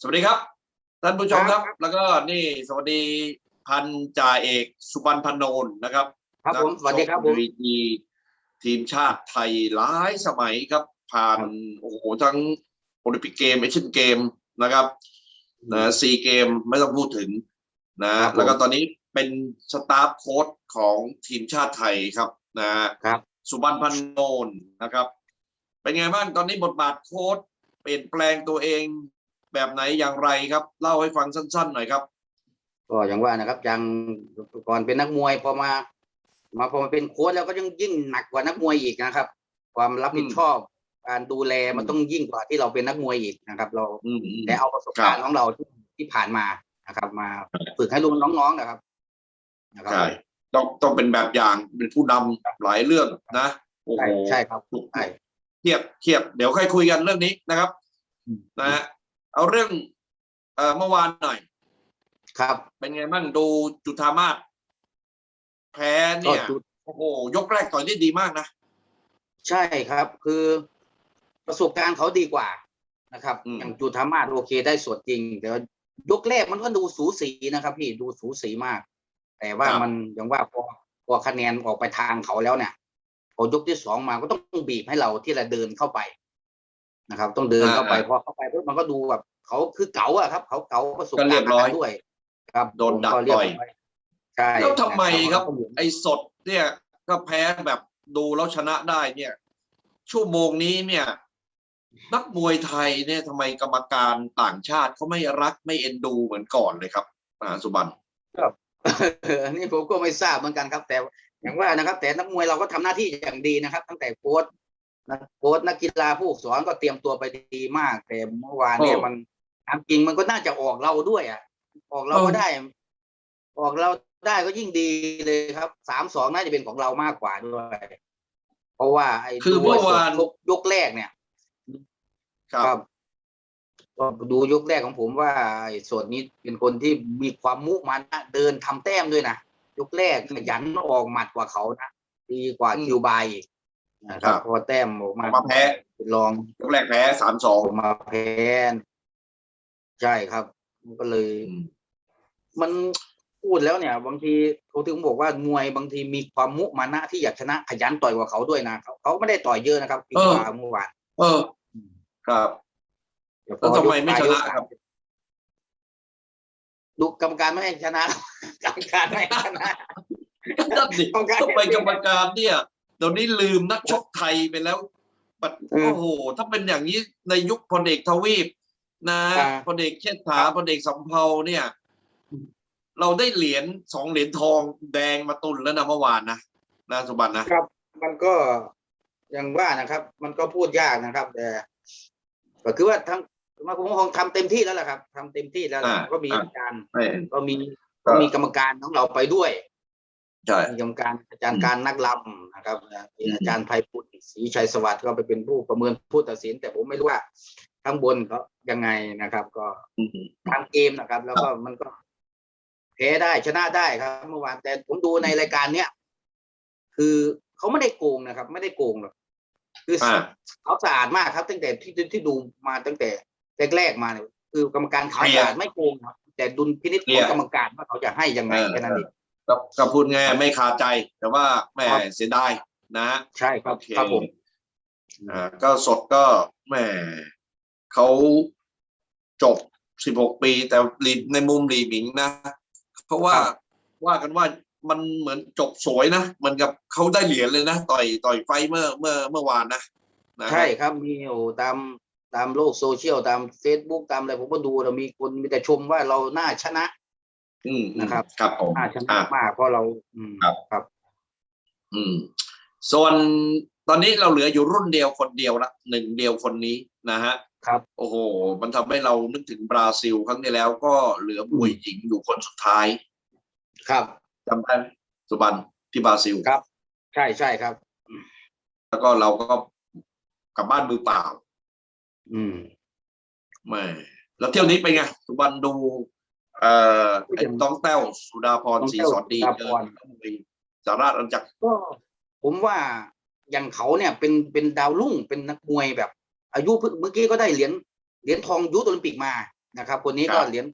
สวัสดีครับ ท่านผู้ชมครับ แล้วก็นี่สวัสดีพันจ่าเอกสุบรรณพนนท์นะครับครับผมนักสวัสดีครับผมชก WBC ทีมชาติไทยหลายสมัยครับ ผ่านครับโอ้โหทั้งโอลิมปิกเกมเอเชียนเกมนะครับนะซีเกมไม่ต้องพูดถึงนะครับผมแล้วก็ตอนนี้เป็นสตาฟโค้ชของทีมชาติไทยครับนะครับ สุบรรณพันโนนนะครับ เป็นไงบ้างตอนนี้บทบาทโค้ชเปลี่ยนแปลงตัวเอง แบบไหนอย่างไรครับ เล่าให้ฟังสั้น ๆ หน่อยครับ ก็อย่างว่านะครับอย่างก่อนเป็นนักมวยพอมา มาพอมาเป็นโค้ชแล้วก็ยังยิ่งหนักกว่านักมวยอีกนะครับ ความรับผิดชอบการดูแลมันต้องยิ่งกว่าที่เราเป็นนักมวยอีกนะครับ เราอืมอืมแต่เอาประสบการณ์ของเราที่ที่ผ่านมานะครับ มาฝึกให้ลูกน้องๆนะครับนะครับใช่ต้องต้องเป็นแบบอย่างเป็นผู้นำหลายเรื่องนะโอ้โหใช่ใช่ครับใช่เทียบเทียบเดี๋ยวค่อยคุยกันเรื่องนี้นะครับอืมนะฮะ เอาเรื่องเอ่อเมื่อวานหน่อย ครับ เป็นไงบ้างดูจุธามาศแพ้เนี่ยก็จุดโอ้โหยกแรกต่อยได้ดีมากนะ ใช่ครับ คือประสบการณ์เขาดีกว่านะครับอืม อย่างจุธามาศโอเคได้ส่วนจริง แต่ว่ายกแรกมันก็ดูสูสีนะครับ พี่ดูสูสีมาก แต่ว่ามันอย่างว่าพอพอคะแนนออกไปทางเขาแล้วเนี่ยพอยกที่สองมาก็ต้องบีบให้เราที่เราเดินเข้าไป นะครับ ต้องเดินเข้าไปพอเข้าไปปุ๊บมันก็ดูแบบเขาคือเก๋าอะครับ เขาเก๋าประสบก็เรีกายรบณ์ร้อยด้วย ครับโดนดักผมเรีบต่อยร้ใช่แล้วทำไมครับนะไอ้สดเนี่ยก็แพ้แบบดูแล้วชนะได้เนี่ย ชั่วโมงนี้เนี่ย นักมวยไทยเนี่ยทำไมกรรมการต่างชาติเขาไม่รักไม่เอ็นดูเหมือนก่อนเลยครับมหาสุบันอันนี้ผมก็ไม่ทราบเหมือนกันครับ แต่อย่างว่านะครับ แต่นักมวยเราก็ทำหน้าที่อย่างดีนะครับ ตั้งแต่โค้ช นักโค้ชนักกีฬาผู้ฝึกสอนก็เตรียมตัวไปดีมากแต่เมื่อวานเนี่ยโอ้มันตามจริงมันก็น่าจะออกเราด้วยอะ ออกเราเออก็ได้ ออกเราได้ก็ยิ่งดีเลยครับสามสองน่าจะเป็นของเรามากกว่าด้วย เพราะว่าไอ้คือเมื่อวานยกยกแรกเนี่ย ครับก็ดูยกแรกของผมว่าไอ้โสดนี้เป็นคนที่มีความมุมานะเดินทำแต้มด้วยนะยกแรกขยันออกหมัดกว่าเขานะดีกว่าอืมคิวบายอีก นะครัครับบพอแต้มออกมาออกมาแพ้เป็นรองยกแรกแพ้สามสองออกมาแพ้ใช่ครับมันก็เลย มันพูดแล้วเนี่ย บางทีเขาถึงบอกว่ามวยบางทีมีความมุมานะที่อยากชนะขยันต่อยกว่าเขาด้วยนะเขาเขาไม่ได้ต่อยเยอะนะครับคิวบาเมื่อวานเออ ครับแล้วทำไมไม่ชนะครับดูกรรมการไม่ให้ชนะกรรมการไม่ให้ชนะนั่นดิกรรมการทำไมกรรมการเนี่ย เดี๋ยวนี้ลืมนักชกไทยไปแล้วปัดเออโอ้โห ถ้าเป็นอย่างนี้ในยุคพลเอกทวีป นะอ่าพลเอกเชษฐาพลเอกสำเภาเนี่ย เราได้เหรียญสองเหรียญทองแดงมาตุนแล้วนะเมื่อวานนะนะสุบันนะครับ มันก็อย่างว่านะครับ มันก็พูดยากนะครับ แต่ก็คือว่าทั้งสมาคมคงทำเต็มที่แล้วแหละครับทำเต็มที่แล้วแหละอ่าก็มีอ่าอาจารย์ไม่ก็มีก็ก็มีกรรมการของเราไปด้วย ใช่มีกรรมการอาจารย์การนักลำนะครับมีอืมอาจารย์ไพบุตรศรีชัยสวัสดิ์ก็ไปเป็นผู้ประเมินผู้ตัดสิน แต่ผมไม่รู้ว่าข้างบนเขายังไงนะครับ ก็อืมทางเกมนะครับ แล้วก็มันก็แพ้ได้ชนะได้ครับ เมื่อวานแต่ผมดูในรายการเนี้ยคือเขาไม่ได้โกงนะครับ ไม่ได้โกงหรอกคือออ่าเขาสะอาดมากครับ ตั้งแต่ที่ที่ที่ดูมาตั้งแต่แรกๆมาเนี่ยคือกรรมการเขาเคลียร์สะอาดไม่โกงครับแต่ดุลพินิจเคลีขยอร์งกรรมการว่าเขาจะให้ยังไงเออแค่นั้นเอง ก็ก็พูดง่ายไม่คาใจ แต่ว่าแหม่ครับเสียดายนะฮะใช่ครับโอเคครับผมอ่าก็สดก็แหมเขาจบ16ปี แต่ลีในมุมลีหมิงนะเพราะว่าครับว่ากันว่ามันเหมือนจบสวยนะเหมือนกับเขาได้เหรียญเลยนะต่อยต่อยไฟท์เมื่อเมื่อเมื่อวานนะนะใช่ครับมีโอ้ตามตามโลกโซเชียลตามเฟซบุ๊กตามอะไรผมก็ดูเรามีคนมีแต่ชมว่าเราน่าชนะ อืมนะครับครับผมน่าชนะอะมากเพราะเราอืมครับครับ อืม ส่วนตอนนี้เราเหลืออยู่รุ่นเดียวคนเดียวละหนึ่งเดียวคนนี้นะฮะครับ โอ้โห มันทำให้เรานึกถึงบราซิลครั้งที่แล้วก็เหลือมวยหญิงอยู่คนสุดท้าย ครับจำได้ไหมสุบันที่บราซิลครับ ใช่ใช่ครับ แล้วก็เราก็กลับบ้านมือเปล่า อืมแหม่แล้วเที่ยวนี้เป็นไงสุบันดู เอ่อไอ้ต้องแต้วสุดาพรต้องศรีแต้วสอนดีสุดาเจพอรสาราชอันจักรก็ผมว่าอย่างเขาเนี่ยเป็นเป็นดาวรุ่งเป็นนักมวยแบบ อายุเพิ่งเมื่อกี้ก็ได้เหรียญเหรียญทองยุทธโอลิมปิกมานะครับ คนนี้ครัก็บเหรียญ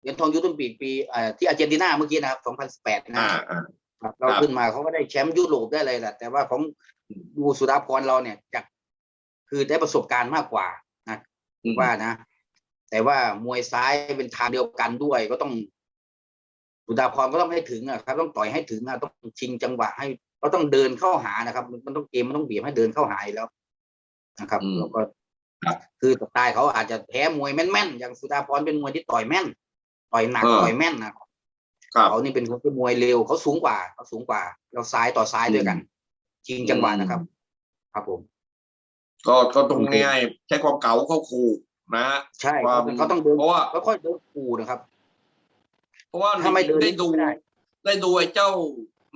เหรียญทองยูโรปีกปีเอ่อที่อาร์เจนตินาเมื่อกี้นะครับ2018นะอ่าครับอ่าครับเราครับขึ้นมาเขาก็ได้แชมป์ยุโรปได้เลยแหละแต่ว่าของดูสุดาพรเราเนี่ยจากคือได้ประสบการณ์มากกว่านะอืมว่านะ แต่ว่ามวยซ้ายเป็นทางเดียวกันด้วย ก็ต้องสุดาพรก็ต้องให้ถึงอะครับ ต้องต่อยให้ถึงอะต้องชิงจังหวะให้ก็ต้องเดินเข้าหานะครับ มันต้องเกมมันต้องบีบให้เดินเข้าหาอยู่แล้วนะครับอืมแล้วก็ครับคือสไตล์เขาอาจจะแพ้มวยแม่นๆอย่างสุดาพรเป็นมวยที่ต่อยแม่น ต่อยหนักเออต่อยแม่นนะครับครับเขานี่เป็นคนที่มวยเร็วเขาสูงกว่าเขาสูงกว่า เราซ้ายต่อซ้ายด้วยกัน ชิงจังหวะนะครับ ครับผม ก็ก็ตรงง่ายๆใช้ความเก๋าเข้าขู่ นะฮะใช่ความเขาต้องเดินเพราะว่าค่อยๆเดินปูนะครับ เพราะว่าถ้าไม่เดินได้ดูไม่ได้ได้ดูไอ้เจ้า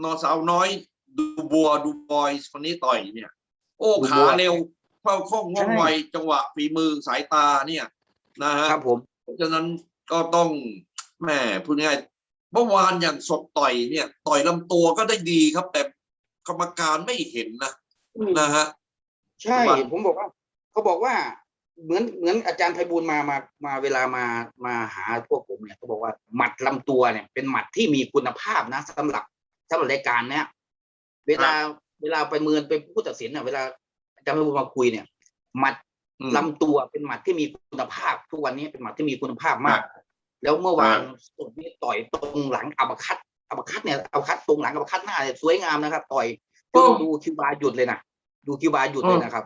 นอสาวน้อย ดูบัวดูบอยส์คนนี้ต่อยเนี่ย โอ้ดูบัขาวเร็วเข้าคล่องว่องใช่ไวจังหวะฝีมือสายตาเนี่ยนะฮะครับผมเพราะฉะนั้นก็ต้องแหมพูดง่ายๆเมื่อวานอย่างสดต่อยเนี่ย ต่อยลำตัวก็ได้ดีครับ แต่กรรมการไม่เห็นนะนะฮะใช่ว่าผมบอกว่าเขาบอกว่า เหมือนเหมือนอาจารย์ไพบูลย์มามามาเวลามามาหาพวกผมเนี่ยเขาบอกว่าหมัดลำตัวเนี่ย เป็นหมัดที่มีคุณภาพนะสำหรับสำหรับรายการเนี่ยเวลาเวลาไปเมือนไปผู้ตัดสินเนี่ยเวลาอาจารย์ไพบูลย์มาคุยเนี่ย หมัดอืมลำตัวเป็นหมัดที่มีคุณภาพ ทุกวันนี้เป็นหมัดที่มีคุณภาพมาก แล้วเมื่อวานสดนี่ต่อยตรงหลังอัปคัตอัปคัตเนี่ยอัปคัตตรงหลังอัปคัตหน้าเนี่ยสวยงามนะครับ ต่อยจนดูคิวบาหยุดเลยนะดูคิวบาหยุดเลยนะครับ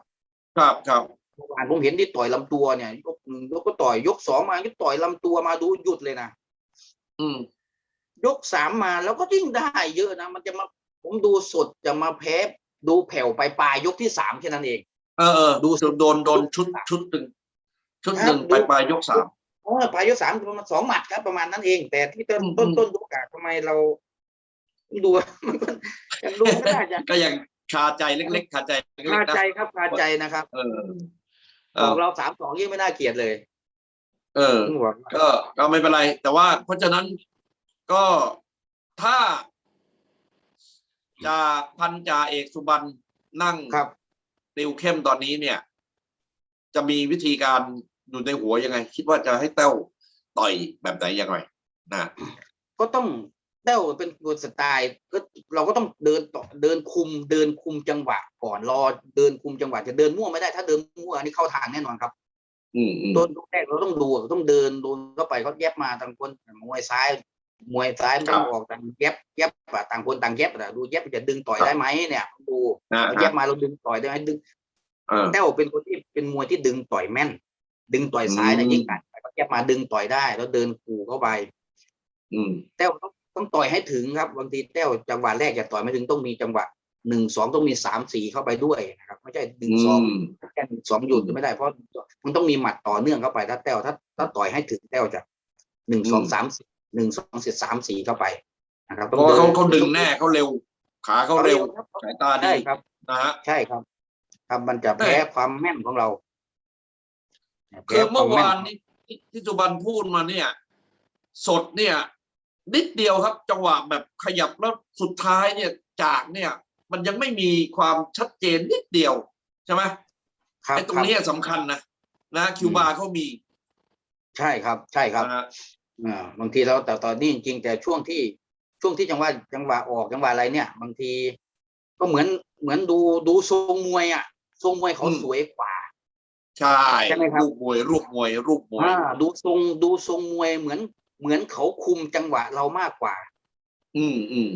ครับครับ เมื่อวานผมเห็นที่ต่อยลำตัวเนี่ย ยกหนึ่งยกก็ต่อยยกสองมาก็ต่อยลำตัวมาดูหยุดเลยนะอืม ยกสามมาแล้วก็ยิ่งได้เยอะนะมันจะมาผมดูสดจะมาแพ้ดูแผ่วไปปลายยกที่สามแค่นั้นเอง เออเออดูดูโดนโดนชุดชุดหนึ่งชุดหนึ่งครับไปปลายยกสามอ๋อปลายยกสามประมาณสองหมัดครับประมาณนั้นเอง แต่ที่ต้นอืมต้นอืมต้นยกอะทำไมเราดูมันก็ยังดูไม่ได้จะก็ยังคาใจเล็กๆคาใจเล็กคาๆนะใจครับคาใจนะครับ เออเอ ขอองเราสามสองยังไม่น่าเกลียดเลย เออผมบอกก็ก็ไม่เป็นไร แต่ว่าเพราะฉะนั้นก็ถ้าจ่าพันจ่าเอกสุบรรณนั่งครับติวเข้มตอนนี้เนี่ย จะมีวิธีการอยู่ในหัวยังไง คิดว่าจะให้เต้าต่อยแบบไหนยังไงนะก็ต้อง เต้าเป็นตัวสไตล์ก็เราก็ต้องเดินต่อเดินคุมเดินคุมจังหวะก่อนรอเดินคุมจังหวะจะเดินมั่วไม่ได้ถ้าเดินมั่วอันนี้เข้าทางแน่นอนครับอืมอืมโดนลูกแรกเราต้องดูเราต้องเดินโดนเข้าไปเขาแยบมาต่างคนมวยซ้าย มวยซ้ายมันต้องออกต่างแยบแยบอะต่างคนต่างแยบอะดูแยบจะดึงต่อยได้ไหมเนี่ยดูนะเราแยบมาเราดึงต่อยได้ไหมดึงเออแต้วเป็นคนที่เป็นมวยที่ดึงต่อยแม่น ดึงต่อยซ้ายนะอืมยิงกันเขาแยบมาดึงต่อยได้ แล้วเดินขู่เข้าไปอืมแต้วต้อง ต้องต่อยให้ถึงครับบางทีแต้วจังหวะแรกจะต่อยไม่ถึงต้องมีจังหวะหนึ่งสองต้องมีสามสี่เข้าไปด้วยนะครับไม่ใช่หนึ่งอืสองมแค่หนึ่งสองหยุดไม่ได้เพราะมันต้องมีหมัดต่อเนื่องเข้าไปถ้าแต้วถ้าถ้าต่อยให้ถึงแต้วจะหนึ่งสองสามสี่หนึ่งสองสี่สามสี่เข้าไปนะครับเพราะว่าเขาเขาดึงแน่เขาเร็ว ขาเขาเร็วครับสายตาดีใช่ครับนะฮะใช่ครับครับมันจะแพ้ความแม่นของเราคือเมื่อวานแพ้คนี้ที่ที่จุบันพูดมาเนี่ย สดเนี่ย นิดเดียวครับ จังหวะแบบขยับแล้วสุดท้ายเนี่ยจากเนี่ย มันยังไม่มีความชัดเจนนิดเดียวใช่ไหมครับไอ้ตรงเนี้ยสำคัญนะนะคิวบาร์เขามี ใช่ครับ ใช่ครับนะฮะอ่าบางทีเราแต่ตอนนี้จริงๆแต่ช่วงที่ช่วงที่จังหวะจังหวะออกจังหวะอะไรเนี่ย บางที ก็เหมือนเหมือนดูดูทรงมวยอะทรงมวยเขาสวยกว่า ใช่ใช่ไหมครับรูปมวยรูปมวยรูปมวยอ่าดูทรงดูทรงมวยเหมือน เหมือนเขาคุมจังหวะเรามากกว่า อืมอืม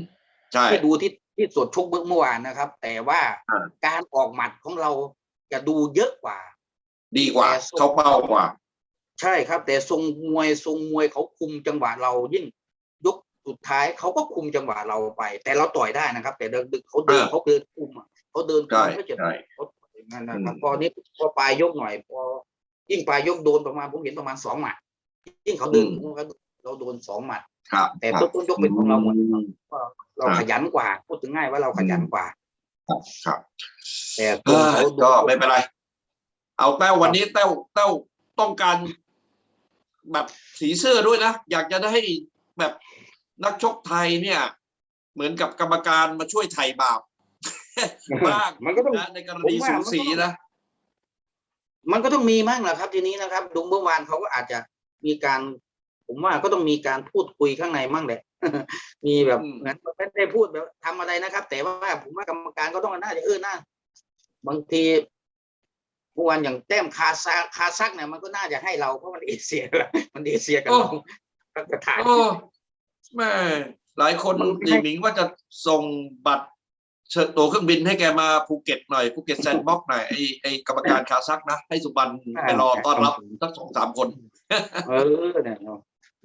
ใช่ที่ดูที่ที่สดชกเมื่อวานนะครับ แต่ว่าอ่าการออกหมัดของเราจะดูเยอะกว่า ดีกว่าแต่ทรงเขาเป้ากว่า ใช่ครับ แต่ทรงมวยทรงมวยเขาคุมจังหวะเรายิ่งยกสุดท้ายเขาก็คุมจังหวะเราไป แต่เราต่อยได้นะครับ แต่เดินเขาเดินอ่าเขาเดินคุมอะเขาเดินคุใช่มเขาจะใช่เขาต่อยอย่างนั้นนะครับอืมพอนี้พอปลายยกหน่อยพอยิ่งปลายยกโดนประมาณผมเห็นประมาณสองหมัดยิ่งเขาเดินคุมเขา เราโดนสองหมัดครับแต่ครับต้นต้นยกเป็นของเราหมดอืมเราขยันกว่า พูดถึงง่ายว่าเราขยันกว่า ครับครับแต่เอตัวอเขาโดนก็ไม่เป็นไร เอาแต้ววันนี้แต้วแต้วต้องการ แบบสีเสื้อด้วยนะ อยากจะได้แบบนักชกไทยเนี่ย เหมือนกับกรรมการมาช่วยไถ่บาปบ้างมันก็ต้องนะในกรณีผมว่าสูมันก็สีต้องนะมันก็ต้องมีมั่งแหละครับ ทีนี้นะครับดูเมื่อวานเขาก็อาจจะมีการ ผมว่าก็ต้องมีการพูดคุยข้างในมั่งแหละ มีแบบอืมเหมือนไม่ได้พูดแบบทำอะไรนะครับ แต่ว่าผมว่ากรรมการก็ต้องน่าจะเออน่าบางทีเมื่อวานอย่างแต้มคาซาคาซักเนี่ยมันก็น่าจะให้เราเพราะมันเอเชียมันเอเชียกับเราก็จะถ่ายโอ้แม่หลายคนมันไม่ดีหมิงว่าจะส่งบัตรเชิญตัวเครื่องบินให้แกมาภูเก็ตหน่อยภูเก็ตแซนด์บ็อกซ์หน่อยไอไอกรรมการคาซักนะ ให้สุบันไปรอต้อนรับสักสองสามคน เออเนี่ย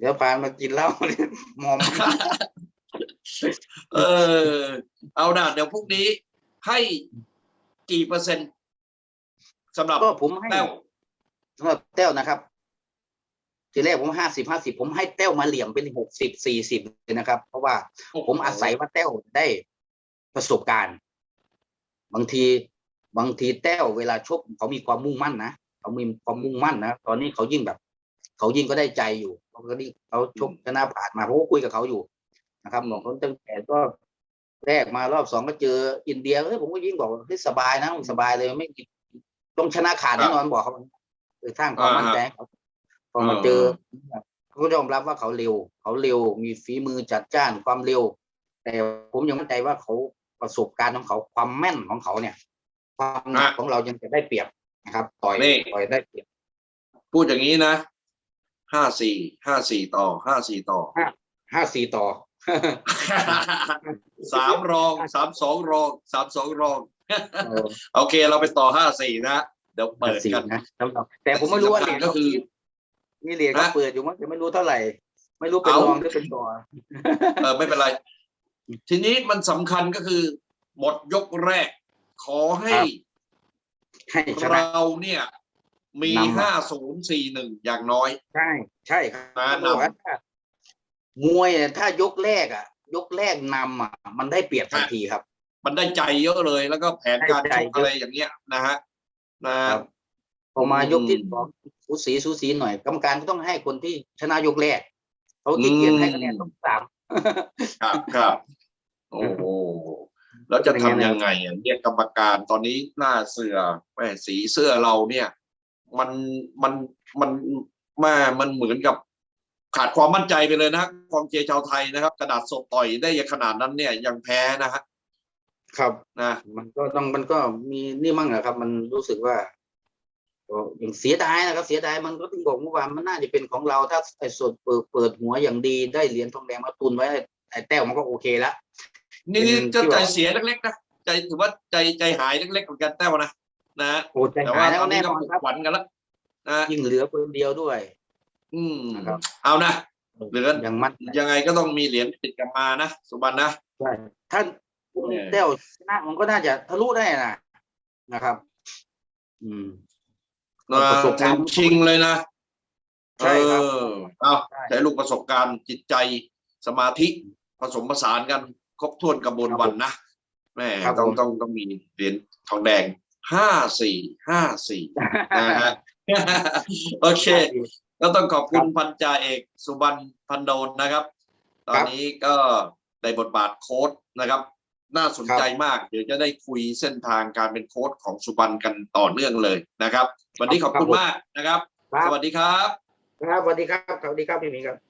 เนาะเดี๋ยวพามากินเหล้าเนี่ยมอม เออ เอานะเดี๋ยวพรุ่งนี้ให้กี่เปอร์เซ็นต์สำหรับก็ผมให้แต้วสำหรับแต้วนะครับ ทีแรกผมห้าสิบห้าสิบผมให้แต้วมาเหลี่ยมเป็นหกสิบสี่สิบเลยนะครับ เพราะว่าผมอาศัยว่าแต้วได้ประสบการณ์ บางทีบางทีแต้วเวลาชกเขามีความมุ่งมั่นนะเขามีความมุ่งมั่นนะตอนนี้เขายิ่งแบบ เขายิ่งก็ได้ใจอยู่เขาก็นี่เขาชกชนะผ่านมาผมก็คุยกับเขาอยู่นะครับบอกเขาตั้งแต่ก็แรกมารอบสองก็เจออินเดียเฮ้ยผมก็ยิ่งบอกว่าเฮ้ยสบายนะสบายเลยไม่ต้องชนะขาดแน่นอนบอกเขาเออสร้างความมั่นใจให้เขาพอมาเจอเขาก็ยอมรับว่าเขาเร็ว เขาเร็วมีฝีมือจัดจ้านความเร็ว แต่ผมยังมั่นใจว่าเขาประสบการณ์ของเขาความแม่นของเขาเนี่ย ความหนักของเรายังจะได้เปรียบนะครับ ต่อยนี่ต่อยได้เปรียบ พูดอย่างนี้นะ ห้าสี่ห้าสี่ต่อห้าสี่ต่อห้าสี่ต่อสามรองสามสองรองสามสองรองเออโอเคเราไปต่อห้าสี่นะ เดี๋ยวเปิดสี่กันนะสำหรับแต่ผมไม่รู้ว่าเหรียญก็คือ มีเหรียญก็ฮะเปิดอยู่มั้งแต่ไม่รู้เท่าไหร่ ไม่รู้เป็นเอารองหรือเป็นต่อเออไม่เป็นไร ทีนี้มันสำคัญก็คือ หมดยกแรก ขอให้ให้ชนะเราเนี่ย มีนำห้าศูนย์สี่หนึ่งอย่างน้อย ใช่ ใช่ครับนะเขาบอกว่าถ้ามวยเนี่ยถ้ายกแรกอะ ยกแรกนำอะ มันได้เปรียบทันทีครับ มันได้ใจเยอะเลยแล้วก็แผนการได้ชใจกอะไรอย่างเงี้ยนะฮะนะครับพอมายกที่อืมสองสูสีสูสีหน่อยกรรมการก็ต้องให้คนที่ชนะยกแรกเขาขี้เกียจอืมให้คะแนนต้องสามครับครับโอ้โหแล้วจะทำยังไงอะเนี่ยกรรมการตอนนี้หน้าเสือแม่สีเสื้อเราเนี่ย มันมันมันแม่มันเหมือนกับขาดความมั่นใจไปเลยนะกองเชียร์ชาวไทยนะครับ กระดาษสดต่อยได้ยังขนาดนั้นเนี่ยยังแพ้นะฮะครับนะมันก็ต้องมันก็มีนี่มั่งนะครับ มันรู้สึกว่าก็อย่างเสียดายนะครับ เสียดายมันก็ต้องบอกว่ามันน่าจะเป็นของเราถ้าไอ้สดเปิดเปิดหัวอย่างดีได้เหรียญทองแดงมาตุนไว้ไอ้แต้วมันก็โอเคแล้วนี่เป็นจะที่ใจว่าเสียเล็กๆนะใจถือว่าใจใจหายเล็กๆเหมือนกันแต้วนะ นะโอ้ใจแต่หาว่ายแล้ตวอนแน่นี้นก็อนปลุกครับขวัญกันแล้วนะยิ่งเหลือคนเดียวด้วย อืมนะครับ เอานะเหลือยังมั่นใจยังไงก็ต้องมีเหรียญติดกลับมานะสุบันนะใช่ถ้าเออแต้วชนะมันก็น่าจะทะลุได้นะนะครับ อืมประสบการณ์ถึงชิงเลยนะใช่ครับเออเอาใช่ใช้ลูกประสบการณ์จิตใจสมาธิผสมผสานกัน ครบถ้วนกระบวนวันนะแม่ครับต้องผมต้องต้องมีเหรียญทองแดง ห้าสี่ห้าสี่นะฮะโอเค ก็ต้องขอบคุณพันจ่าเอกสุบันพันโดนนะครับ ตอนนี้ก็ในบทบาทโค้ดนะครับ น่าสนใจมาก เดี๋ยวจะได้คุยเส้นทางการเป็นโค้ดของสุบันกันต่อเนื่องเลยนะครับ วันนี้ขอบคุณมากนะครับครับ สวัสดีครับ ครับสวัสดีครับสวัสดีครับพี่หมีครับ